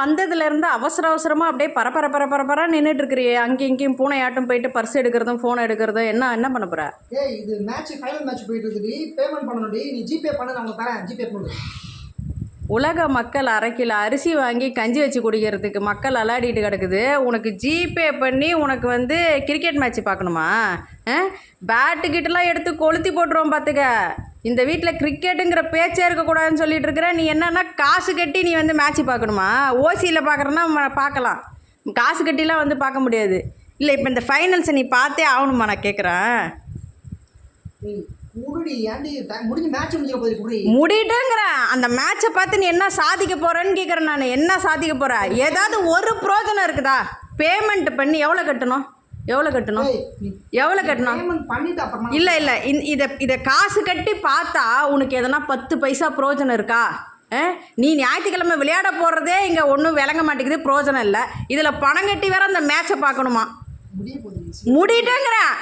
வந்ததுலேருந்து அவசர அவசரமாக அப்படியே பரபர பரபரப்பரா நின்றுட்டு இருக்கிறியே அங்கேயும் இங்கேயும் பூனையாட்டம் போயிட்டு பர்ஸ் எடுக்கிறதும் ஃபோன் எடுக்கிறதும் என்ன என்ன பண்ண போகிற ஏய் இது மேட்ச் ஃபைனல் மேட்ச் போயிட்டு இருக்குடி பேமெண்ட் பண்ணணும்டி. நீ ஜிபே பண்ணு நான் தரேன். ஜிபே பண்ணு உலக மக்கள் அரை கிலோ அரிசி வாங்கி கஞ்சி வச்சு குடிக்கிறதுக்கு மக்கள் அலாடிட்டு கிடக்குது. உனக்கு ஜிபே பண்ணி உனக்கு வந்து கிரிக்கெட் மேட்ச் பார்க்கணுமா? பேட்டு கிட்டலாம் எடுத்து கொளுத்தி போட்டுருவோம் பார்த்துக்க இந்த வீட்டில் கிரிக்கெட்டுங்கிற பேச்சே இருக்கக்கூடாதுன்னு சொல்லிட்டு இருக்கிற நீ என்னன்னா காசு கட்டி நீ வந்து மேட்ச் பார்க்கணுமா? ஓசியில் பார்க்குறேன்னா பார்க்கலாம். காசு கட்டிலாம் வந்து பார்க்க முடியாது. இல்லை இப்போ இந்த ஃபைனல்ஸை நீ பார்த்தே ஆகணுமா நான் கேட்குறேன் முடிட்டுங்கிறேன் அந்த மேட்சை பார்த்து நீ என்ன சாதிக்க போகிறேன்னு கேட்குறேன் நான். என்ன சாதிக்க போகிற ஏதாவது ஒரு பிரோஜனம் இருக்குதா? பேமெண்ட் பண்ணி எவ்வளோ கட்டணும்? எவ்வளோ கட்டணும்? எவ்வளோ கட்டணும்? இல்லை இல்லை இதை இதை காசு கட்டி பார்த்தா உனக்கு எதனா பத்து பைசா பிரோஜனம் இருக்கா? நீ ஞாயிற்றுக்கிழமை விளையாட போகிறதே இங்கே ஒன்றும் விளங்க மாட்டேங்குது பிரோஜனம் இல்லை. இதில் பணம் கட்டி வேற அந்த மேட்சை பார்க்கணுமா? முடிய போகுது முடிட்டுங்கிறேன்